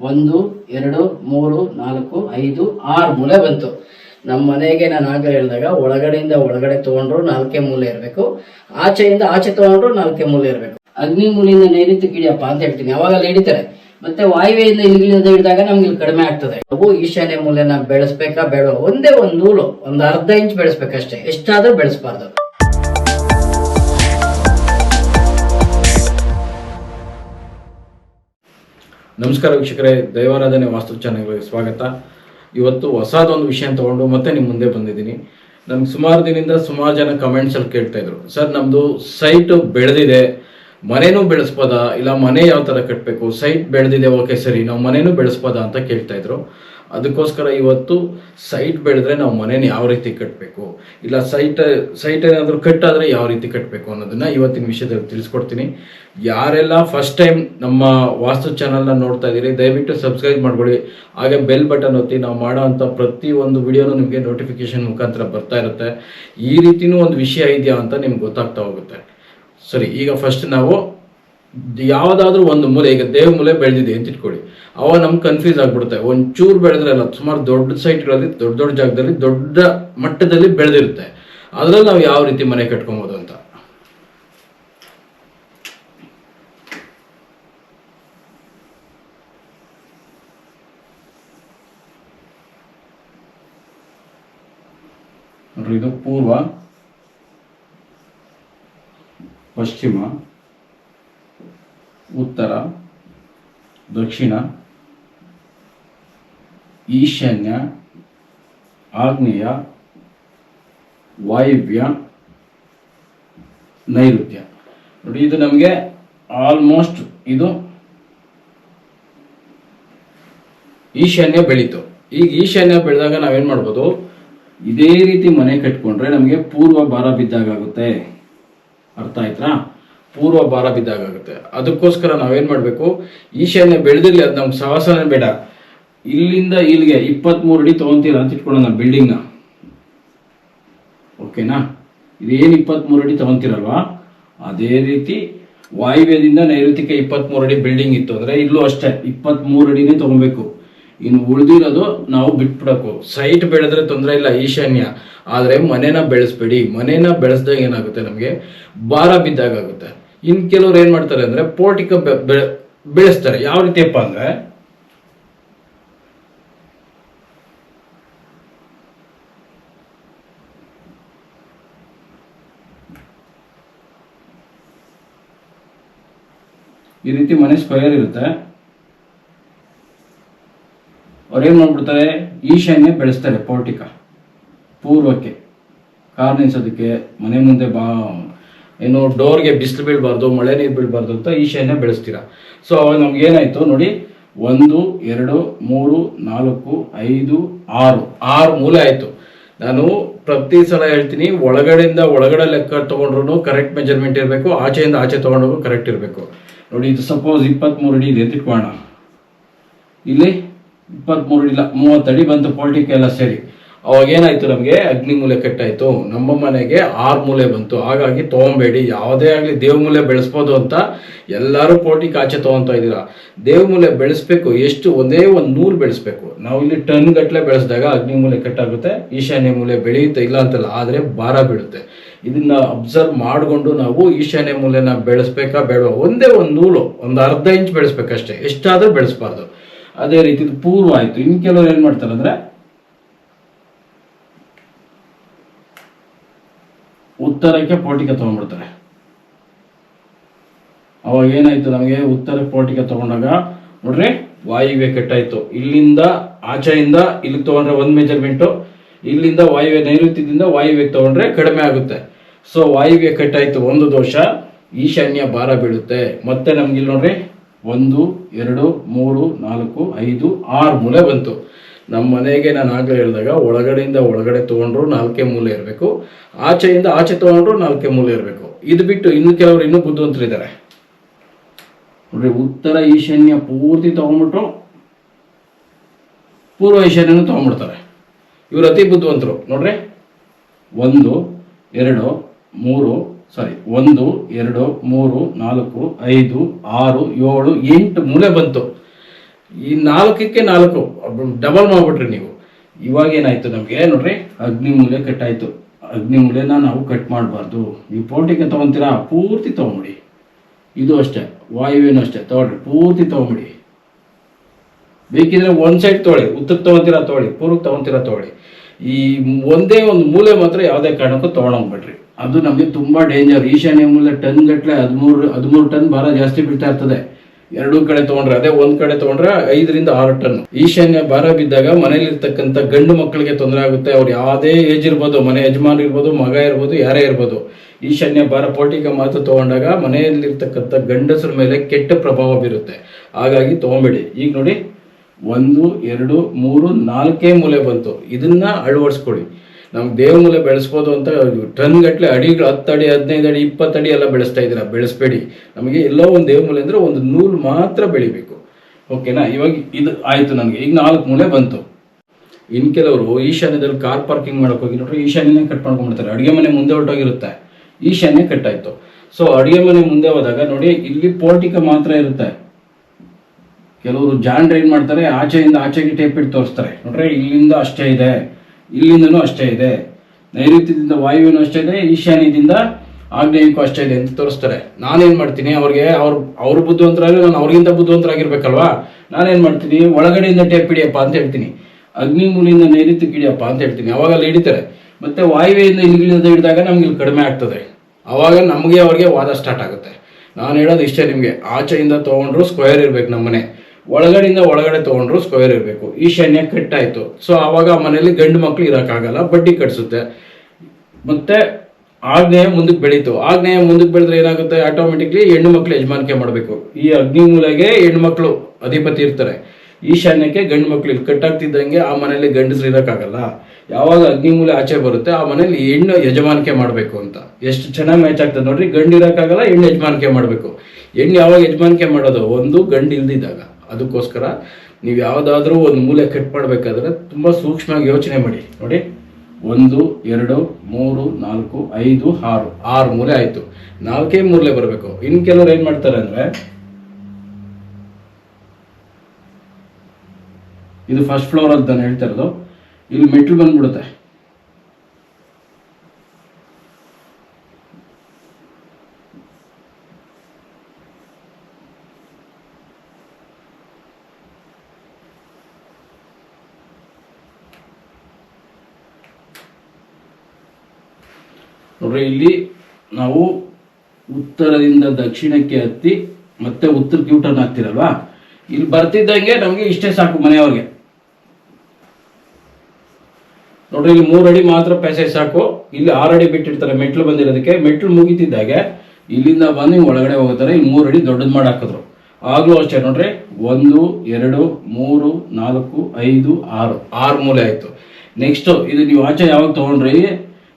ಒಂದು, ಎರಡು, ಮೂರು, ನಾಲ್ಕು, ಐದು, ಆರು ಮೂಲೆ ಬಂತು. ನಮ್ಮ ಮನೆಗೆ ನಾನು ಆಗಲೇ ಹೇಳಿದಾಗ ಒಳಗಡೆಯಿಂದ ಒಳಗಡೆ ತಗೊಂಡ್ರು ನಾಲ್ಕೇ ಮೂಲೆ ಇರಬೇಕು. ಆಚೆಯಿಂದ ಆಚೆ ತಗೊಂಡ್ರು ನಾಲ್ಕೇ ಮೂಲೆ ಇರಬೇಕು. ಅಗ್ನಿ ಮೂಲೆಯಿಂದ ನೈರಿತ ಕಿಡಿಯಪ್ಪ ಅಂತ ಹೇಳ್ತೀನಿ. ಅಲ್ಲಿ ಹಿಡಿತಾರೆ ಮತ್ತೆ ವಾಯುವೆಯಿಂದ ಇಲ್ಲಿಂದ ಹಿಡಿದಾಗ ನಮ್ಗೆ ಇಲ್ಲಿ ಕಡಿಮೆ ಆಗ್ತದೆ. ನಾವು ಈಶಾನ್ಯ ಮೂಲೆನ ಬೆಳೆಸ್ಬೇಕಾ ಬೇಡ ಒಂದೇ ಒಂದು ನೂಲು. ಒಂದು ಅರ್ಧ ಇಂಚ್ ಬೆಳೆಸ್ಬೇಕಷ್ಟೇ. ಎಷ್ಟಾದ್ರೂ ಬೆಳೆಸಬಾರ್ದು. ನಮಸ್ಕಾರ ವೀಕ್ಷಕರೇ, ದೈವಾರಾಧನೆ ವಾಸ್ತು ಚಾನೆಲ್ಗೆ ಸ್ವಾಗತ. ಇವತ್ತು ಹೊಸದೊಂದು ವಿಷಯ ತಗೊಂಡು ಮತ್ತೆ ನಿಮ್ಮ ಮುಂದೆ ಬಂದಿದ್ದೀನಿ. ನಮ್ಗೆ ಸುಮಾರು ದಿನದಿಂದ ಸುಮಾರು ಜನ ಕಮೆಂಟ್ಸಲ್ಲಿ ಕೇಳ್ತಾ ಇದ್ರು. ಸರ್ ನಮ್ಮದು ಸೈಟ್ ಬೆಳೆದಿದೆ. ಮನೇನೂ ಬೆಳೆಸ್ಬೋದ? ಇಲ್ಲ ಮನೆ ಯಾವ ಥರ ಕಟ್ಟಬೇಕು ಸೈಟ್ ಬೆಳೆದಿದೆ ಓಕೆ ಸರಿ, ನಾವು ಮನೇನೂ ಬೆಳೆಸ್ಬೋದ ಅಂತ ಕೇಳ್ತಾ ಇದ್ರು. ಅದಕ್ಕೋಸ್ಕರ ಇವತ್ತು ಸೈಟ್ ಬೆಳೆದ್ರೆ ನಾವು ಮನೇನ ಯಾವ ರೀತಿ ಕಟ್ಟಬೇಕು ಇಲ್ಲ ಸೈಟ್ ಸೈಟ್ ಏನಾದರೂ ಕಟ್ಟಾದರೆ ಯಾವ ರೀತಿ ಕಟ್ಟಬೇಕು ಅನ್ನೋದನ್ನ ಇವತ್ತಿನ ವಿಷಯದಲ್ಲಿ ತಿಳಿಸ್ಕೊಡ್ತೀನಿ. ಯಾರೆಲ್ಲ ಫಸ್ಟ್ ಟೈಮ್ ನಮ್ಮ ವಾಸ್ತು ಚಾನಲ್ನ ನೋಡ್ತಾ ಇದ್ದೀರಿ, ದಯವಿಟ್ಟು ಸಬ್ಸ್ಕ್ರೈಬ್ ಮಾಡ್ಕೊಳ್ಳಿ. ಹಾಗೆ ಬೆಲ್ ಬಟನ್ ಒತ್ತಿ, ನಾವು ಮಾಡೋ ಅಂಥ ಪ್ರತಿ ಒಂದು ವಿಡಿಯೋನು ನಿಮಗೆ ನೋಟಿಫಿಕೇಶನ್ ಮುಖಾಂತರ ಬರ್ತಾ ಇರುತ್ತೆ. ಈ ರೀತಿನೂ ಒಂದು ವಿಷಯ ಇದೆಯಾ ಅಂತ ನಿಮ್ಗೆ ಗೊತ್ತಾಗ್ತಾ ಹೋಗುತ್ತೆ. ಸರಿ, ಈಗ ಫಸ್ಟ್ ನಾವು ಯಾವುದಾದ್ರೂ ಒಂದು ಮೂಲೆ, ಈಗ ದೇವ್ ಮೂಲೆ ಬೆಳೆದಿದೆ ಅಂತ ಇಟ್ಕೊಳ್ಳಿ. ಅವಾಗ ನಮ್ಗೆ ಕನ್ಫ್ಯೂಸ್ ಆಗ್ಬಿಡುತ್ತೆ. ಒಂಚೂರು ಬೆಳೆದ್ರೆ ಅಲ್ಲ, ಸುಮಾರು ದೊಡ್ಡ ಸೈಟ್ಗಳಲ್ಲಿ ದೊಡ್ಡ ದೊಡ್ಡ ಜಾಗದಲ್ಲಿ, ದೊಡ್ಡ ಮಟ್ಟದಲ್ಲಿ ಬೆಳೆದಿರುತ್ತೆ. ಅದ್ರಲ್ಲಿ ನಾವು ಯಾವ ರೀತಿ ಮನೆ ಕಟ್ಕೊಬೋದು ಅಂತ? ಇದು ಪೂರ್ವ ಪಶ್ಚಿಮ, ಉತ್ತರ, ದಕ್ಷಿಣ, ಈಶಾನ್ಯ, ಆಗ್ನೇಯ, ವಾಯುವ್ಯ, ನೈಋತ್ಯ. ನೋಡಿ, ಇದು ನಮಗೆ ಆಲ್ಮೋಸ್ಟ್ ಇದು ಈಶಾನ್ಯ ಬೆಳೀತು. ಈಗ ಈಶಾನ್ಯ ಬೆಳೆದಾಗ ನಾವೇನು ಮಾಡ್ಬೋದು? ಇದೇ ರೀತಿ ಮನೆ ಕಟ್ಕೊಂಡ್ರೆ ನಮಗೆ ಪೂರ್ವ ಭಾರ ಬಿದ್ದಾಗುತ್ತೆ ಅರ್ಥ ಆಯ್ತಾ ಪೂರ್ವ ಭಾರ ಬಿದ್ದಾಗುತ್ತೆ ಅದಕ್ಕೋಸ್ಕರ ನಾವೇನ್ ಮಾಡ್ಬೇಕು? ಈಶಾನ್ಯ ಬೆಳೆದಿರ್ಲಿ ಅದು ನಮ್ಗೆ ಸಹಸನೇ ಬೇಡ. ಇಲ್ಲಿಂದ ಇಲ್ಲಿಗೆ ಇಪ್ಪತ್ಮೂರು ಅಡಿ ತಗೊಂತೀರಾ ಅಂತ ಇಟ್ಕೊಳ್ಳೋಣ ಬಿಲ್ಡಿಂಗ್ನ ಓಕೆನಾ? ಇದೇನು ಇಪ್ಪತ್ಮೂರು ಅಡಿ ತಗೊಂತೀರಲ್ವಾ? ಅದೇ ರೀತಿ ವಾಯುವ್ಯದಿಂದ ನೈಋತ್ಯಕ್ಕೆ ಇಪ್ಪತ್ಮೂರು ಅಡಿ ಬಿಲ್ಡಿಂಗ್ ಇತ್ತು. ಅಂದ್ರೆ ಇಲ್ಲೂ ಅಷ್ಟೇ, ಇಪ್ಪತ್ಮೂರು ಅಡಿನೇ ತಗೊಬೇಕು. ಇನ್ನು ಉಳಿದಿರೋದು ನಾವು ಬಿಟ್ಬಿಡಕು. ಸೈಟ್ ಬೆಳೆದ್ರೆ ತೊಂದರೆ ಇಲ್ಲ ಈಶಾನ್ಯ. ಆದ್ರೆ ಮನೇನ ಬೆಳೆಸ್ಬೇಡಿ. ಮನೇನ ಬೆಳೆಸ್ದಾಗ ಏನಾಗುತ್ತೆ ನಮಗೆ? ಭಾರ ಬಿದ್ದಾಗ ಆಗುತ್ತೆ. ಇನ್ ಕೆಲವ್ರು ಏನ್ ಮಾಡ್ತಾರೆ ಅಂದ್ರೆ ಪೋರ್ಟಿಕ ಬೆಳೆಸ್ತಾರೆ. ಯಾವ ರೀತಿಯಪ್ಪ ಅಂದ್ರೆ? ಈ ರೀತಿ ಮನೆ ಸ್ಕ್ವೇರ್ ಇರುತ್ತೆ. ಅವ್ರೇನ್ ಮಾಡ್ಬಿಡ್ತಾರೆ? ಈಶಾನ್ಯ ಬೆಳೆಸ್ತಾರೆ ಪೌಟಿಕ ಪೂರ್ವಕ್ಕೆ. ಕಾರ್ ನಿಲ್ಸೋದಕ್ಕೆ ಮನೆ ಮುಂದೆ ಬಾ. ಏನು ಡೋರ್ಗೆ ಬಿಸಿಲು ಬೀಳಬಾರ್ದು, ಮಳೆ ನೀರು ಬೀಳಬಾರ್ದು ಅಂತ ಈಶಾನ್ಯ ಬೆಳೆಸ್ತೀರ? ಸೊ ಅವಾಗ ನಮ್ಗೆ ಏನಾಯ್ತು ನೋಡಿ, ಒಂದು, ಎರಡು, ಮೂರು, ನಾಲ್ಕು, ಐದು, ಆರು. ಆರು ಮೂಲೆ ಆಯ್ತು. ನಾನು ಪ್ರತಿ ಸಲ ಹೇಳ್ತೀನಿ, ಒಳಗಡೆಯಿಂದ ಒಳಗಡೆ ಲೆಕ್ಕ ತಗೊಂಡ್ರು ಕರೆಕ್ಟ್ ಮೆಜರ್ಮೆಂಟ್ ಇರಬೇಕು, ಆಚೆಯಿಂದ ಆಚೆ ತಗೊಂಡೋಗು ಕರೆಕ್ಟ್ ಇರಬೇಕು. ನೋಡಿ, ಇದು ಸಪೋಸ್ ಇಪ್ಪತ್ತ್ಮೂರು ಅಡಿ ಇದೆ ಇಲ್ಲಿ ಇಪ್ಪತ್ಮೂರು ಇಲ್ಲ ಮೂವತ್ತಡಿ ಬಂತು ಪೋರ್ಟಿಕ್ ಎಲ್ಲ ಸೇರಿ. ಅವಾಗ ಏನಾಯ್ತು ನಮಗೆ? ಅಗ್ನಿ ಮೂಲೆ ಕಟ್ಟಾಯ್ತು. ನಮ್ಮ ಮನೆಗೆ ಆರು ಮೂಲೆ ಬಂತು. ಹಾಗಾಗಿ ತಗೊಂಬೇಡಿ. ಯಾವುದೇ ಆಗಲಿ ದೇವ್ ಮೂಲೆ ಬೆಳೆಸ್ಬೋದು ಅಂತ ಎಲ್ಲರೂ ಪೋಟಿಕ್ ಆಚೆ ತಗೊಂತ ಇದ್ದೀರಾ. ದೇವ್ ಮೂಲೆ ಬೆಳೆಸ್ಬೇಕು. ಎಷ್ಟು ಒಂದೇ ಒಂದು ನೂರು ಬೆಳೆಸ್ಬೇಕು. ನಾವು ಇಲ್ಲಿ ಟನ್ ಗಟ್ಟಲೆ ಬೆಳೆಸಿದಾಗ ಅಗ್ನಿ ಮೂಲೆ ಕಟ್ಟಾಗುತ್ತೆ. ಈಶಾನ್ಯ ಮೂಲೆ ಬೆಳೆಯುತ್ತೆ, ಇಲ್ಲ ಅಂತಲ್ಲ, ಆದರೆ ಭಾರ ಬೀಳುತ್ತೆ. ಇದನ್ನ ಅಬ್ಸರ್ವ್ ಮಾಡಿಕೊಂಡು ನಾವು ಈಶಾನ್ಯ ಮೂಲೆನ ಬೆಳೆಸ್ಬೇಕಾ ಬೇಡ ಒಂದೇ ಒಂದು ನೂಲು, ಒಂದು ಅರ್ಧ ಇಂಚ್ ಬೆಳೆಸ್ಬೇಕಷ್ಟೇ. ಎಷ್ಟಾದರೂ ಬೆಳೆಸ್ಬಾರ್ದು. ಅದೇ ರೀತಿ ಪೂರ್ವ ಆಯ್ತು. ಇನ್ನು ಕೆಲವರು ಏನ್ ಮಾಡ್ತಾರೆ ಅಂದ್ರೆ ಉತ್ತರಕ್ಕೆ ಪೋಟಿಕ ತಗೊಂಡ್ಬಿಡ್ತಾರೆ. ಅವಾಗ ಏನಾಯ್ತು ನಮಗೆ? ಉತ್ತರ ಪೋಟಿಕ ತಗೊಂಡಾಗ ನೋಡ್ರಿ, ವಾಯುವ್ಯ ಕೆಟ್ಟಾಯ್ತು. ಇಲ್ಲಿಂದ ಆಚೆಯಿಂದ ಇಲ್ಲಿಗೆ ತಗೊಂಡ್ರೆ ಒಂದ್ ಮೆಜರ್ಮೆಂಟು ಇಲ್ಲಿಂದ ವಾಯುವ್ಯ ನೈಋತ್ಯದಿಂದ ವಾಯುವ್ಯಕ್ಕೆ ತಗೊಂಡ್ರೆ ಕಡಿಮೆ ಆಗುತ್ತೆ. ಸೊ ವಾಯುವ್ಯ ಕೆಟ್ಟಾಯ್ತು, ಒಂದು ದೋಷ, ಈಶಾನ್ಯ ಭಾರ ಬೀಳುತ್ತೆ. ಮತ್ತೆ ನಮ್ಗೆ ಇಲ್ಲಿ ನೋಡ್ರಿ ಒಂದು, ಎರಡು, ಮೂರು, ನಾಲ್ಕು, ಐದು, ಆರು ಮೂಲೆ ಬಂತು. ನಮ್ಮ ಮನೆಗೆ ನಾನು ಆಗಲೇ ಹೇಳಿದಾಗ ಒಳಗಡೆಯಿಂದ ಒಳಗಡೆ ತಗೊಂಡ್ರು ನಾಲ್ಕೇ ಮೂಲೆ ಇರಬೇಕು. ಆಚೆಯಿಂದ ಆಚೆ ತಗೊಂಡ್ರು ನಾಲ್ಕೇ ಮೂಲೆ ಇರಬೇಕು. ಇದು ಬಿಟ್ಟು ಇನ್ನು ಕೆಲವರು ಇನ್ನೂ ಬುದ್ಧಿವಂತರಿದ್ದಾರೆ ನೋಡ್ರಿ, ಉತ್ತರ ಈಶಾನ್ಯ ಪೂರ್ತಿ ತಗೊಂಡ್ಬಿಟ್ರು. ಪೂರ್ವ ಈಶಾನ್ಯನೂ ತಗೊಂಡ್ಬಿಡ್ತಾರೆ. ಇವರು ಅತಿ ಬುದ್ಧಿವಂತರು. ನೋಡ್ರಿ, ಒಂದು, ಎರಡು, ಮೂರು ಸಾರಿ ಒಂದು, ಎರಡು, ಮೂರು, ನಾಲ್ಕು, ಐದು, ಆರು, ಏಳು, ಎಂಟು ಮೂಲೆ ಬಂತು. ಈ ನಾಲ್ಕಕ್ಕೆ ನಾಲ್ಕು ಡಬಲ್ ಮಾಡ್ಬಿಟ್ರಿ ನೀವು. ಇವಾಗ ಏನಾಯ್ತು ನಮಗೆ? ನೋಡ್ರಿ, ಅಗ್ನಿ ಮೂಲೆ ಕಟ್ಟಾಯ್ತು. ಅಗ್ನಿ ಮೂಲೆನ ನಾವು ಕಟ್ ಮಾಡಬಾರ್ದು. ನೀವು ಪೋಟಿಗೆ ತಗೊಂತೀರಾ? ಪೂರ್ತಿ ತಗೊಂಬಿಡಿ. ಇದು ಅಷ್ಟೇ, ವಾಯುವೇನು ಅಷ್ಟೇ. ತಗೊಳ್ರಿ, ಪೂರ್ತಿ ತಗೊಂಬಿಡಿ. ಬೇಕಿದ್ರೆ ಒಂದ್ ಸೈಡ್ ತೊಗೊಳ್ಳಿ. ಉತ್ತರ ತಗೊಂತೀರಾ? ತೊಗೊಳ್ಳಿ. ಪೂರ್ವಕ್ಕೆ ತಗೊಂತೀರಾ? ತೊಗೊಳ್ಳಿ. ಈ ಒಂದೇ ಒಂದು ಮೂಲೆ ಮಾತ್ರ ಯಾವುದೇ ಕಾರಣಕ್ಕೂ ತಗೊಂಡೋಗ್ಬೇಡ್ರಿ. ಅದು ನಮಗೆ ತುಂಬ ಡೇಂಜರ್ ಈಶಾನ್ಯ ಮೂಲೆ ಟನ್ ಗಟ್ಟಲೆ ಹದಿಮೂರು ಹದಿಮೂರು ಟನ್ ಭಾರ ಜಾಸ್ತಿ ಬೀಳ್ತಾ ಇರ್ತದೆ. ಎರಡೂ ಕಡೆ ತಗೊಂಡ್ರೆ, ಅದೇ ಒಂದ್ ಕಡೆ ತಗೊಂಡ್ರೆ ಐದರಿಂದ ಆರು ಟನ್. ಈಶಾನ್ಯ ಭಾರ ಬಿದ್ದಾಗ ಮನೇಲಿ ಇರ್ತಕ್ಕಂಥ ಗಂಡು ಮಕ್ಕಳಿಗೆ ತೊಂದರೆ ಆಗುತ್ತೆ. ಅವ್ರು ಯಾವುದೇ ಏಜ್ ಇರ್ಬೋದು, ಮನೆ ಯಜಮಾನ್ ಇರ್ಬೋದು, ಮಗ ಇರ್ಬೋದು, ಯಾರೇ ಇರ್ಬೋದು. ಈಶಾನ್ಯ ಭಾರ ಪೋಟಿಕ ಮಾತು ತಗೊಂಡಾಗ ಮನೆಯಲ್ಲಿರ್ತಕ್ಕಂಥ ಗಂಡಸರ ಮೇಲೆ ಕೆಟ್ಟ ಪ್ರಭಾವ ಬೀರುತ್ತೆ. ಹಾಗಾಗಿ ತಗೊಂಬೇಡಿ. ಈಗ ನೋಡಿ, ಒಂದು, ಎರಡು, ಮೂರು, ನಾಲ್ಕೇ ಮೂಲೆ ಬಂತು. ಇದನ್ನ ಅಳವಡಿಸ್ಕೊಳ್ಳಿ. ನಮ್ಗೆ ದೇವ ಮೂಲೆ ಬೆಳೆಸ್ಬೋದು ಅಂತ ಟನ್ ಗಟ್ಟಲೆ ಅಡಿಗಳು ಹತ್ತು ಅಡಿ, ಹದಿನೈದು ಅಡಿ, ಇಪ್ಪತ್ತು ಅಡಿ ಎಲ್ಲ ಬೆಳೆಸ್ತಾ ಇದ್ದೀರಾ? ಬೆಳೆಸ್ಬೇಡಿ. ನಮಗೆ ಎಲ್ಲೋ ಒಂದು ದೇವ ಮೂಲೆ ಅಂದ್ರೆ ಒಂದು ನೂಲು ಮಾತ್ರ ಬೆಳಿಬೇಕು. ಓಕೆನಾ? ಇವಾಗ ಇದು ಆಯಿತು ನನಗೆ. ಈಗ ನಾಲ್ಕು ಮೂಲೆ ಬಂತು. ಇನ್ನು ಕೆಲವರು ಈಶಾನ್ಯದಲ್ಲಿ ಕಾರ್ ಪಾರ್ಕಿಂಗ್ ಮಾಡೋಕೆ ಹೋಗಿ ನೋಡ್ರಿ, ಈಶಾನ್ಯನೇ ಕಟ್ ಮಾಡ್ಕೊಂಡ್ಬಿಡ್ತಾರೆ. ಅಡುಗೆ ಮನೆ ಮುಂದೆ ಹೊರಟೋಗಿರುತ್ತೆ. ಈಶಾನ್ಯ ಕಟ್ ಆಯ್ತು. ಸೊ ಅಡುಗೆ ಮನೆ ಮುಂದೆ ಹೋದಾಗ ನೋಡಿ, ಇಲ್ಲಿ ಪೋರ್ಟಿಕ ಮಾತ್ರ ಇರುತ್ತೆ. ಕೆಲವರು ಜಾನ್ ಮಾಡ್ತಾರೆ? ಆಚೆಯಿಂದ ಆಚೆಗೆ ಟೇಪ್ ಇಟ್ಟು ತೋರಿಸ್ತಾರೆ. ನೋಡ್ರಿ, ಇಲ್ಲಿಂದ ಅಷ್ಟೇ ಇದೆ. ಇಲ್ಲಿಂದನೂ ಅಷ್ಟೇ ಇದೆ. ನೈಋತ್ಯದಿಂದ ವಾಯುವಿನೂ ಅಷ್ಟೇ ಇದೆ, ಈಶಾನ್ಯದಿಂದ ಆಗ್ನೇಯಕ್ಕೂ ಅಷ್ಟೇ ಇದೆ ಅಂತ ತೋರಿಸ್ತಾರೆ. ನಾನೇನು ಮಾಡ್ತೀನಿ? ಅವ್ರಿಗೆ ಅವ್ರ ಅವ್ರ ಬುದ್ಧಿವಂತರಾಗಿ ನಾನು ಅವ್ರಿಗಿಂತ ಬುದ್ಧಿವಂತರಾಗಿರ್ಬೇಕಲ್ವಾ? ನಾನೇನು ಮಾಡ್ತೀನಿ? ಒಳಗಡೆಯಿಂದ ಟೇಪ್ ಹಿಡಿಯಪ್ಪ ಅಂತ ಹೇಳ್ತೀನಿ. ಅಗ್ನಿ ಮೂಲಿಯಿಂದ ನೈಋತ್ಯಕ್ಕೆ ಹಿಡಿಯಪ್ಪ ಅಂತ ಹೇಳ್ತೀನಿ. ಅವಾಗ ಅಲ್ಲಿ ಹಿಡಿತಾರೆ. ಮತ್ತೆ ವಾಯುವೆಯಿಂದ ಇಲ್ಲಿಂದ ಹಿಡಿದಾಗ ನಮ್ಗೆ ಇಲ್ಲಿ ಕಡಿಮೆ ಆಗ್ತದೆ. ಅವಾಗ ನಮಗೆ ಅವ್ರಿಗೆ ವಾದ ಸ್ಟಾರ್ಟ್ ಆಗುತ್ತೆ. ನಾನು ಹೇಳೋದು ಇಷ್ಟೇ ನಿಮಗೆ. ಆಚೆಯಿಂದ ತೊಗೊಂಡ್ರು ಸ್ಕ್ವೇರ್ ಇರಬೇಕು ನಮ್ಮನೆ. ಒಳಗಡೆಯಿಂದ ಒಳಗಡೆ ತಗೊಂಡ್ರು ಸ್ಕ್ವೇರ್ ಇರಬೇಕು. ಈಶಾನ್ಯ ಕಟ್ಟಾಯಿತು. ಸೊ ಆವಾಗ ಆ ಮನೆಯಲ್ಲಿ ಗಂಡು ಮಕ್ಳು ಇರೋಕ್ಕಾಗಲ್ಲ, ಬಡ್ಡಿ ಕಟ್ಸುತ್ತೆ. ಮತ್ತೆ ಆಗ್ನೇಯ ಮುಂದಕ್ಕೆ ಬೆಳೀತು. ಆಗ್ನೇಯ ಮುಂದಕ್ಕೆ ಬೆಳೆದ್ರೆ ಏನಾಗುತ್ತೆ? ಆಟೋಮೆಟಿಕ್ಲಿ ಹೆಣ್ಣು ಮಕ್ಳು ಯಜಮಾನಿಕೆ ಮಾಡಬೇಕು. ಈ ಅಗ್ನಿ ಮೂಲೆಗೆ ಹೆಣ್ಣು ಮಕ್ಕಳು ಅಧಿಪತಿ ಇರ್ತಾರೆ. ಈಶಾನ್ಯಕ್ಕೆ ಗಂಡು ಮಕ್ಳು ಇಲ್ಲಿ ಕಟ್ಟಾಗ್ತಿದ್ದಂಗೆ ಆ ಮನೆಯಲ್ಲಿ ಗಂಡಸ್ರು ಇರೋಕ್ಕಾಗಲ್ಲ. ಯಾವಾಗ ಅಗ್ನಿ ಮೂಲೆ ಆಚೆ ಬರುತ್ತೆ, ಆ ಮನೇಲಿ ಹೆಣ್ಣು ಯಜಮಾನಿಕೆ ಮಾಡಬೇಕು ಅಂತ. ಎಷ್ಟು ಚೆನ್ನಾಗಿ ಮ್ಯಾಚ್ ಆಗ್ತದೆ ನೋಡ್ರಿ. ಗಂಡು ಇರೋಕ್ಕಾಗಲ್ಲ, ಹೆಣ್ಣು ಯಜಮಾನಿಕೆ ಮಾಡಬೇಕು. ಹೆಣ್ಣು ಯಾವಾಗ ಯಜಮಾನಿಕೆ ಮಾಡೋದು? ಒಂದು ಗಂಡು ಇಲ್ದಿದ್ದಾಗ ಅದಕ್ಕೋಸ್ಕರ ನೀವು ಯಾವುದಾದ್ರೂ ಒಂದು ಮೂಲೆ ಕಟ್ ಮಾಡಬೇಕಾದ್ರೆ ತುಂಬ ಸೂಕ್ಷ್ಮವಾಗಿ ಯೋಚನೆ ಮಾಡಿ. ನೋಡಿ, ಒಂದು, ಎರಡು, ಮೂರು, ನಾಲ್ಕು, ಐದು, ಆರು. ಆರು ಮೂಲೆ ಆಯ್ತು. ನಾಲ್ಕೇ ಮೂಲೆ ಬರಬೇಕು. ಇನ್ ಕೆಲವ್ರು ಏನು ಮಾಡ್ತಾರೆ ಅಂದ್ರೆ, ಇದು ಫಸ್ಟ್ ಫ್ಲೋರ್ ಅಂತ ನಾನು ಹೇಳ್ತಾ ಇರೋದು. ಇಲ್ಲಿ ಮೆಟ್ಲು ಬಂದ್ಬಿಡುತ್ತೆ. ನೋಡ್ರಿ, ಇಲ್ಲಿ ನಾವು ಉತ್ತರದಿಂದ ದಕ್ಷಿಣಕ್ಕೆ ಹತ್ತಿ ಮತ್ತೆ ಉತ್ತರಕ್ಕೆ ಯೂಟರ್ನ್ ಹಾಕ್ತಿರಲ್ವಾ? ಇಲ್ಲಿ ಬರ್ತಿದ್ದಂಗೆ ನಮಗೆ ಇಷ್ಟೇ ಸಾಕು ಮನೆಯವ್ರಿಗೆ. ನೋಡ್ರಿ, ಇಲ್ಲಿ ಮೂರು ಅಡಿ ಮಾತ್ರ ಪ್ಯಾಸೇಜ್ ಸಾಕು. ಇಲ್ಲಿ ಆರು ಅಡಿ ಬಿಟ್ಟಿರ್ತಾರೆ, ಮೆಟ್ಲು ಬಂದಿರೋದಕ್ಕೆ. ಮೆಟ್ಲು ಮುಗಿತಿದ್ದಾಗೆ ಇಲ್ಲಿಂದ ಬಂದು ಒಳಗಡೆ ಹೋಗ್ತಾರೆ ಇಲ್ಲಿ ಮೂರು ಅಡಿ ದೊಡ್ಡದು ಮಾಡಿ ಹಾಕಿದ್ರು. ಆಗ್ಲೂ ಅಷ್ಟೇ, ನೋಡ್ರಿ, ಒಂದು, ಎರಡು, ಮೂರು, ನಾಲ್ಕು, ಐದು, ಆರು. ಆರು ಮೂಲೆ ಆಯ್ತು. ನೆಕ್ಸ್ಟ್ ಇದು ನೀವು ಆಚೆ ಯಾವಾಗ ತಗೊಂಡ್ರಿ?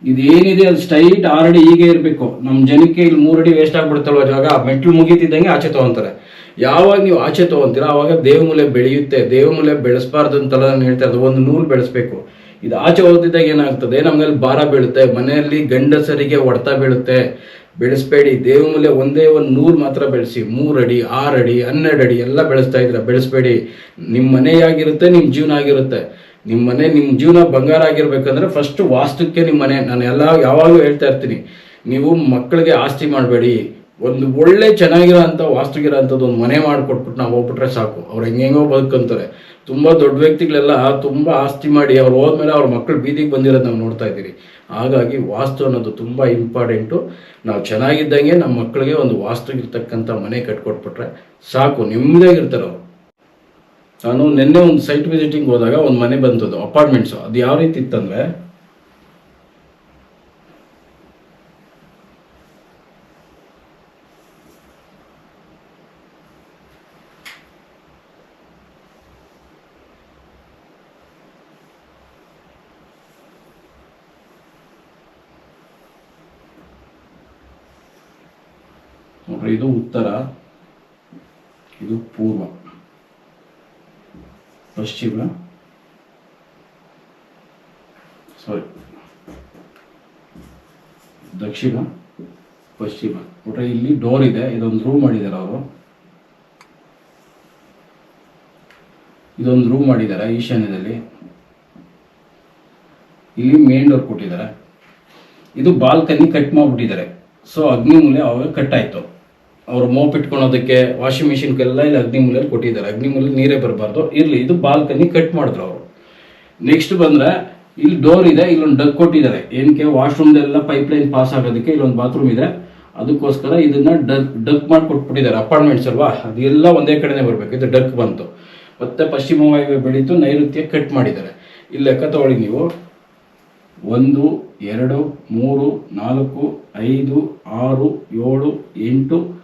ಇದೇನಿದೆ, ಅದು ಸ್ಟ್ರೈಟ್ ಆರಡಿ ಹೀಗೆ ಇರಬೇಕು. ನಮ್ಮ ಜನಕ್ಕೆ ಇಲ್ಲಿ ಮೂರಡಿ ವೇಸ್ಟ್ ಆಗಿಬಿಡ್ತಲ್ವ ಜಾಗ? ಮೆಟ್ಲು ಮುಗಿತಿದ್ದಂಗೆ ಆಚೆ ತೊಗೊಂತಾರೆ. ಯಾವಾಗ ನೀವು ಆಚೆ ತೊಗೊಂತೀರ ಆವಾಗ ದೇವಮೂಲೆ ಬೆಳೆಯುತ್ತೆ. ದೇವಮೂಲೆ ಬೆಳೆಸಬಾರ್ದು ಅಂತಲ್ಲ ನಾನು ಹೇಳ್ತಾ ಇರೋದು. ಒಂದು ನೂಲು ಬೆಳೆಸ್ಬೇಕು. ಇದು ಆಚೆ ಹೋಗ್ತಿದ್ದಾಗ ಏನಾಗ್ತದೆ? ನಮ್ಗಲ್ಲಿ ಭಾರ ಬೀಳುತ್ತೆ. ಮನೆಯಲ್ಲಿ ಗಂಡಸರಿಗೆ ಹೊಡೆತ ಬೀಳುತ್ತೆ. ಬೆಳೆಸ್ಬೇಡಿ. ದೇವಮೂಲೆ ಒಂದೇ ಒಂದು ನೂರು ಮಾತ್ರ ಬೆಳೆಸಿ. ಮೂರಡಿ, ಆರಡಿ ಹನ್ನೆರಡು ಅಡಿ ಎಲ್ಲ ಬೆಳೆಸ್ತಾ ಇದ್ರೆ ಬೆಳೆಸ್ಬೇಡಿ. ನಿಮ್ಮ ಮನೆಯಾಗಿರುತ್ತೆ ನಿಮ್ಮ ಜೀವನ ಆಗಿರುತ್ತೆ. ನಿಮ್ಮ ಮನೆ ನಿಮ್ಮ ಜೀವನ ಬಂಗಾರ ಆಗಿರ್ಬೇಕಂದ್ರೆ ಫಸ್ಟ್ ವಾಸ್ತುಕ್ಕೆ ನಿಮ್ಮ ಮನೆ. ನಾನು ಎಲ್ಲ ಯಾವಾಗಲೂ ಹೇಳ್ತಾ ಇರ್ತೀನಿ, ನೀವು ಮಕ್ಕಳಿಗೆ ಆಸ್ತಿ ಮಾಡಬೇಡಿ. ಒಂದು ಒಳ್ಳೆ ಚೆನ್ನಾಗಿರೋ ವಾಸ್ತುಗಿರೋಂಥದ್ದು ವಾಸ್ತುಗಿರೋ ಒಂದು ಮನೆ ಮಾಡಿಕೊಟ್ಬಿಟ್ಟು ನಾವು ಹೋಗ್ಬಿಟ್ರೆ ಸಾಕು. ಅವ್ರು ಹೆಂಗೆಂಗೋ ಬದುಕಂತಾರೆ. ತುಂಬ ದೊಡ್ಡ ವ್ಯಕ್ತಿಗಳೆಲ್ಲ ತುಂಬ ಆಸ್ತಿ ಮಾಡಿ ಅವ್ರು ಹೋದ್ಮೇಲೆ ಅವ್ರ ಮಕ್ಕಳು ಬೀದಿಗೆ ಬಂದಿರೋದು ನಾವು ನೋಡ್ತಾ ಇದ್ದೀರಿ. ಹಾಗಾಗಿ ವಾಸ್ತು ಅನ್ನೋದು ತುಂಬ ಇಂಪಾರ್ಟೆಂಟು ನಾವು ಚೆನ್ನಾಗಿದ್ದಂಗೆ ನಮ್ಮ ಮಕ್ಕಳಿಗೆ ಒಂದು ವಾಸ್ತುಗಿರ್ತಕ್ಕಂಥ ಮನೆ ಕಟ್ಕೊಟ್ಬಿಟ್ರೆ ಸಾಕು. ನೆಮ್ಮದಿಯಾಗಿರ್ತಾರೆ ಅವರು. ನಾನು ನಿನ್ನೆ ಒಂದು ಸೈಟ್ ವಿಸಿಟಿಂಗ್ ಹೋದಾಗ ಒಂದು ಮನೆ ಬಂತದ್ದು ಅಪಾರ್ಟ್ಮೆಂಟ್ಸ್ ಅದು ಯಾವ ರೀತಿ ಇತ್ತಂದ್ರೆ ಇದು ಉತ್ತರ, ಇದು ಪೂರ್ವ. ಪಶ್ಚಿಮ ಸಾರಿ ದಕ್ಷಿಣ ಪಶ್ಚಿಮ. ನೋಡ್ರಿ ಇಲ್ಲಿ ಡೋರ್ ಇದೆ, ಇದೊಂದು ರೂಮ್ ಮಾಡಿದ್ದಾರೆ ಅವರು. ಇದೊಂದು ರೂಮ್ ಮಾಡಿದ್ದಾರೆ ಈಶಾನ್ಯದಲ್ಲಿ. ಇಲ್ಲಿ ಮೇನ್ ಡೋರ್ ಕೊಟ್ಟಿದ್ದಾರೆ. ಇದು ಬಾಲ್ಕನಿ ಕಟ್ ಮಾಡಿಬಿಟ್ಟಿದ್ದಾರೆ. ಸೊ ಅಗ್ನಿಮೂಲೆ ಅವಾಗ ಕಟ್ ಆಯ್ತು. ಅವ್ರು ಮೋಪ್ ಇಟ್ಕೊಳೋದಕ್ಕೆ ವಾಷಿಂಗ್ ಮಿಷಿನ್ಗೆಲ್ಲ ಇಲ್ಲಿ ಅಗ್ನಿಮೂಲೆಯಲ್ಲಿ ಕೊಟ್ಟಿದ್ದಾರೆ. ಅಗ್ನಿಮೂಲೆ ನೀರೇ ಬರಬಾರ್ದು. ಇರಲಿ, ಇದು ಬಾಲ್ಕನಿ ಕಟ್ ಮಾಡಿದ್ರು ಅವರು. ನೆಕ್ಸ್ಟ್ ಬಂದರೆ, ಇಲ್ಲಿ ಡೋರ್ ಇದೆ, ಇಲ್ಲೊಂದು ಡಗ್ ಕೊಟ್ಟಿದ್ದಾರೆ. ಏನಕ್ಕೆ? ವಾಶ್ರೂಮ್ದೆಲ್ಲ ಪೈಪ್ ಲೈನ್ ಪಾಸ್ ಆಗೋದಕ್ಕೆ ಇಲ್ಲೊಂದು ಬಾತ್ರೂಮ್ ಇದೆ. ಅದಕ್ಕೋಸ್ಕರ ಇದನ್ನ ಡಗ್ ಡಗ್ ಮಾಡಿ ಕೊಟ್ಬಿಟ್ಟಿದ್ದಾರೆ. ಅಪಾರ್ಟ್ಮೆಂಟ್ಸ್ ಅಲ್ವಾ? ಅದೆಲ್ಲ ಒಂದೇ ಕಡೆನೇ ಬರಬೇಕು. ಇದು ಡಗ್ ಬಂತು. ಮತ್ತೆ ಪಶ್ಚಿಮ ವಾಯುವೆ ಬೆಳೀತು, ನೈಋತ್ಯ ಕಟ್ ಮಾಡಿದ್ದಾರೆ. ಇಲ್ಲಿ ಲೆಕ್ಕ ತಗೊಳ್ಳಿ ನೀವು. ಒಂದು, ಎರಡು, ಮೂರು, ನಾಲ್ಕು, ಐದು, ಆರು, ಏಳು, ಎಂಟು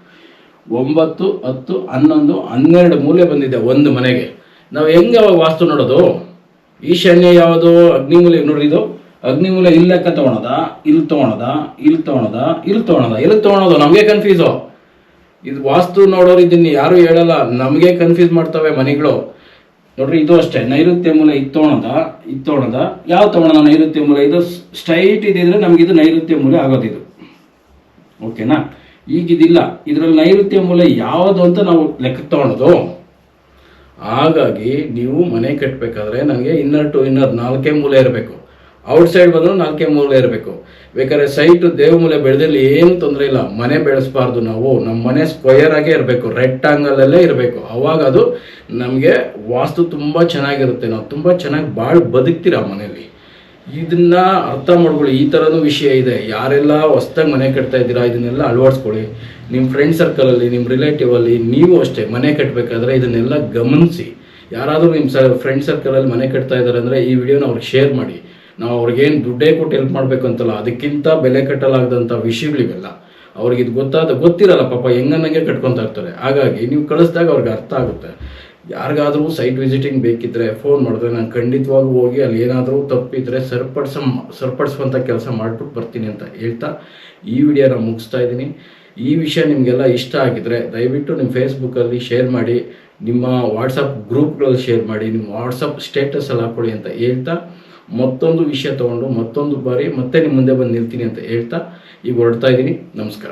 ಒಂಬತ್ತು, ಹತ್ತು, ಹನ್ನೊಂದು, ಹನ್ನೆರಡು ಮೂಲೆ ಬಂದಿದೆ ಒಂದು ಮನೆಗೆ. ನಾವು ಹೆಂಗೆ ಅವಾಗ ವಾಸ್ತು ನೋಡೋದು? ಈಶಾನ್ಯ ಯಾವುದು? ಅಗ್ನಿಮೂಲೆ ನೋಡ್ರಿ ಇದು. ಅಗ್ನಿ ಮೂಲೆ ಲೆಕ್ಕ ತಗೊಳೋದ? ಇಲ್ಲಿ ತಗೊಳದ? ಇಲ್ಲಿ ತಗೊಳದ? ಇಲ್ಲಿ ತಗೊಳೋದ? ಇಲ್ಲಿ ತಗೊಳೋದು? ನಮಗೆ ಕನ್ಫ್ಯೂಸು ಇದು ವಾಸ್ತು ನೋಡೋರು ಇದನ್ನ ಯಾರು ಹೇಳಲ್ಲ. ನಮಗೆ ಕನ್ಫ್ಯೂಸ್ ಮಾಡ್ತವೆ ಮನೆಗಳು. ನೋಡ್ರಿ ಇದು ಅಷ್ಟೇ. ನೈಋತ್ಯ ಮೂಲೆ ಇದು ತೊಗೊಳದ? ಇದು ತೊಗೊಳದ? ಯಾವ ತೊಗೊಳದ ನೈಋತ್ಯ ಮೂಲ? ಇದು ಸ್ಟ್ರೈಟ್ ಇದಿದ್ರೆ ನಮ್ಗೆ ಇದು ನೈಋತ್ಯ ಮೂಲೆ ಆಗೋದಿದು. ಓಕೆನಾ ಈಗ ಇದಿಲ್ಲ ಇದರಲ್ಲಿ ನೈಋತ್ಯ ಮೂಲ ಯಾವುದು ಅಂತ ನಾವು ಲೆಕ್ಕ ತಗೊಳೋದು. ಹಾಗಾಗಿ ನೀವು ಮನೆ ಕಟ್ಟಬೇಕಾದ್ರೆ ನನಗೆ ಇನ್ನರ್ ಟು ಇನ್ನರ್ ನಾಲ್ಕೇ ಮೂಲೆ ಇರಬೇಕು. ಔಟ್ ಸೈಡ್ ಬಂದರೂ ನಾಲ್ಕೇ ಮೂಲೆ ಇರಬೇಕು. ಬೇಕಾದ್ರೆ ಸೈಟ್ ದೇವಮೂಲೆ ಬೆಳೆದಲ್ಲಿ ಏನು ತೊಂದರೆ ಇಲ್ಲ. ಮನೆ ಬೆಳೆಸಬಾರ್ದು ನಾವು. ನಮ್ಮ ಮನೆ ಸ್ಕ್ವಯರ್ ಆಗೇ ಇರಬೇಕು. ರೆಕ್ಟಾಂಗಲಲ್ಲೇ ಇರಬೇಕು. ಅವಾಗ ಅದು ನಮಗೆ ವಾಸ್ತು ತುಂಬ ಚೆನ್ನಾಗಿರುತ್ತೆ. ನಾವು ತುಂಬ ಚೆನ್ನಾಗಿ ಭಾಳ ಬದುಕ್ತೀರ ಮನೇಲಿ ಇದನ್ನ ಅರ್ಥ ಮಾಡ್ಕೊಳ್ಳಿ. ಈ ಥರನೂ ವಿಷಯ ಇದೆ. ಯಾರೆಲ್ಲ ಹೊಸ್ದಾಗಿ ಮನೆ ಕಟ್ತಾ ಇದ್ದೀರಾ, ಇದನ್ನೆಲ್ಲ ಅಳವಡಿಸ್ಕೊಳ್ಳಿ. ನಿಮ್ಮ ಫ್ರೆಂಡ್ ಸರ್ಕಲಲ್ಲಿ ನಿಮ್ಮ ರಿಲೇಟಿವಲ್ಲಿ ನೀವು ಅಷ್ಟೇ ಮನೆ ಕಟ್ಟಬೇಕಾದ್ರೆ ಇದನ್ನೆಲ್ಲ ಗಮನಿಸಿ. ಯಾರಾದರೂ ನಿಮ್ಮ ಸ ಫ್ರೆಂಡ್ ಸರ್ಕಲಲ್ಲಿ ಮನೆ ಕಟ್ತಾ ಇದ್ದಾರೆ ಅಂದರೆ ಈ ವಿಡಿಯೋನ ಅವ್ರಿಗೆ ಶೇರ್ ಮಾಡಿ. ನಾವು ಅವ್ರಿಗೇನು ದುಡ್ಡೇ ಕೊಟ್ಟು ಹೆಲ್ಪ್ ಮಾಡಬೇಕು ಅಂತಲ್ಲ ಅದಕ್ಕಿಂತ ಬೆಲೆ ಕಟ್ಟಲಾಗದಂಥ ವಿಷಯಗಳಿವೆಲ್ಲ, ಅವ್ರಿಗೆ ಇದು ಗೊತ್ತಾದ ಗೊತ್ತಿರಲ್ಲ ಪಾಪ ಹೆಂಗನ್ನಂಗೆ ಕಟ್ಕೊತಾ ಇರ್ತಾರೆ. ಹಾಗಾಗಿ ನೀವು ಕಳಿಸ್ದಾಗ ಅವ್ರಿಗೆ ಅರ್ಥ ಆಗುತ್ತೆ. ಯಾರಿಗಾದರೂ ಸೈಟ್ ವಿಸಿಟಿಂಗ್ ಬೇಕಿದ್ರೆ ಫೋನ್ ಮಾಡಿದ್ರೆ ನಾನು ಖಂಡಿತವಾಗೂ ಹೋಗಿ ಅಲ್ಲಿ ಏನಾದರೂ ತಪ್ಪಿದ್ರೆ ಸರಿಪಡಿಸ ಸರಿಪಡಿಸುವಂಥ ಕೆಲಸ ಮಾಡಿಬಿಟ್ಟು ಬರ್ತೀನಿ ಅಂತ ಹೇಳ್ತಾ ಈ ವಿಡಿಯೋನ ಮುಗಿಸ್ತಾ ಇದ್ದೀನಿ. ಈ ವಿಷಯ ನಿಮಗೆಲ್ಲ ಇಷ್ಟ ಆಗಿದ್ರೆ ದಯವಿಟ್ಟು ನಿಮ್ಮ ಫೇಸ್ಬುಕ್ಕಲ್ಲಿ ಶೇರ್ ಮಾಡಿ, ನಿಮ್ಮ ವಾಟ್ಸಪ್ ಗ್ರೂಪ್ಗಳಲ್ಲಿ ಶೇರ್ ಮಾಡಿ, ನಿಮ್ಮ ವಾಟ್ಸಪ್ ಸ್ಟೇಟಸಲ್ಲಿ ಹಾಕ್ಕೊಳ್ಳಿ ಅಂತ ಹೇಳ್ತಾ ಮತ್ತೊಂದು ವಿಷಯ ತೊಗೊಂಡು ಮತ್ತೊಂದು ಬಾರಿ ಮತ್ತೆ ನಿಮ್ಮ ಮುಂದೆ ಬಂದು ನಿಲ್ತೀನಿ ಅಂತ ಹೇಳ್ತಾ ಈಗ ಹೊರಡ್ತಾ ಇದ್ದೀನಿ. ನಮಸ್ಕಾರ.